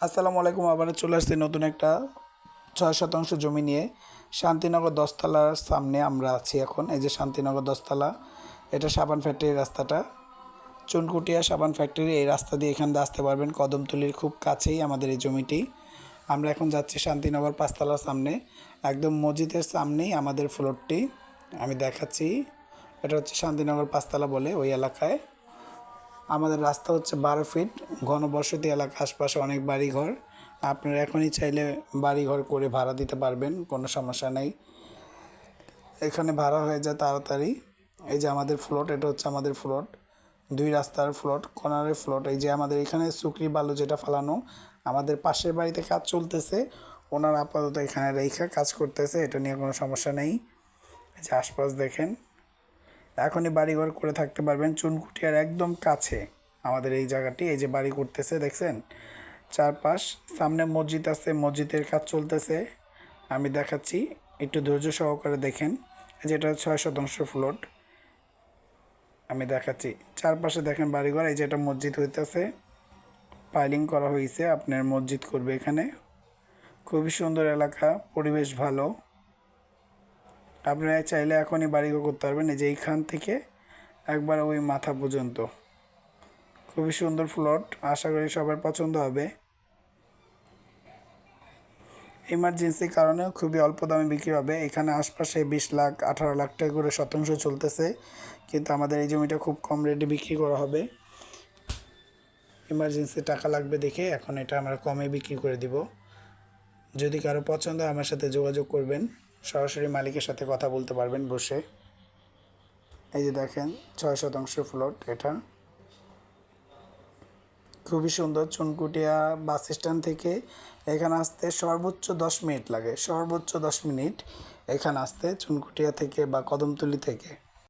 আসসালামু আলাইকুম আবার চলে আসছি নতুন একটা ছয় শতাংশ জমি নিয়ে। শান্তিনগর দশতলার সামনে আমরা আছি এখন। এই যে শান্তিনগর দশতলা, এটা সাবান ফ্যাক্টরির রাস্তাটা। চুনকুটিয়া সাবান ফ্যাক্টরি এই রাস্তা দিয়ে এখান দিয়ে আসতে পারবেন। কদমতলির খুব কাছেই আমাদের এই জমিটি। আমরা এখন যাচ্ছি শান্তিনগর পাঁচতলার সামনে। একদম মসজিদের সামনেই আমাদের ফ্লোরটি আমি দেখাচ্ছি। এটা হচ্ছে শান্তিনগর পাঁচতলা বলে ওই এলাকায়। আমাদের রাস্তা হচ্ছে বারো ফিট, ঘনবসতি এলাকা, আশপাশে অনেক বাড়িঘর। আপনারা এখনই চাইলে বাড়িঘর করে ভাড়া দিতে পারবেন, কোনো সমস্যা নেই। এখানে ভাড়া হয়ে যায় তাড়াতাড়ি। এই যে আমাদের ফ্লোট এটা হচ্ছে আমাদের ফ্লোট দুই রাস্তার ফ্লোট কর্নারের ফ্লোট এই যে আমাদের এখানে সুকরি বালু যেটা ফালানো, আমাদের পাশের বাড়িতে কাজ চলতেছে। ওনার আপাতত এখানে রেখা কাজ করতেছে, এটা নিয়ে কোনো সমস্যা নেই। যে আশপাশ দেখেন। এখনই বাড়িঘর করে থাকতে পারবেন চুনকুটিয়ার একদম কাছে আমাদের এই জায়গাটি, এই যে বাড়ি করতেছে, দেখছেন? চারপাশ, সামনে মসজিদ আছে, মসজিদের কাজ চলতেছে। আমি দেখাচ্ছি, একটু ধৈর্য সহকারে দেখেন। এই যে এটা ছয় শতাংশ ফ্লোট আমি দেখাচ্ছি, চারপাশে দেখেন বাড়িঘর, এই যে এটা মসজিদ হইতেছে। পাইলিং করা হয়েছে আপনার মসজিদ করবে এখানে। খুবই সুন্দর এলাকা, পরিবেশ ভালো। আপনারা চাইলে এখনই বাড়িঘর করতে পারবেন। এই যে এইখান থেকে একবার ওই মাথা পর্যন্ত। খুবই সুন্দর ফ্লট আশা করি সবার পছন্দ হবে। ইমার্জেন্সির কারণে খুবই অল্প দামে বিক্রি হবে। এখানে আশপাশে বিশ লাখ, আঠারো লাখ টাকা করে শতাংশ চলতেছে। কিন্তু আমাদের এই জমিটা খুব কম রেটে বিক্রি করা হবে। ইমার্জেন্সি টাকা লাগবে দেখে এখন এটা আমরা কমে বিক্রি করে দিব। যদি কারও পছন্দ আমার সাথে যোগাযোগ করবেন, সরাসরি মালিকের সাথে কথা বলতে পারবেন বসে। এই যে দেখেন, ছয় শতাংশ ফ্লোট এটা। খুবই সুন্দর, চুনকুটিয়া বাস স্ট্যান্ড থেকে এখানে আসতে সর্বোচ্চ দশ মিনিট লাগে, সর্বোচ্চ দশ মিনিট এখানে আসতে চুনকুটিয়া থেকে বা কদমতলি থেকে।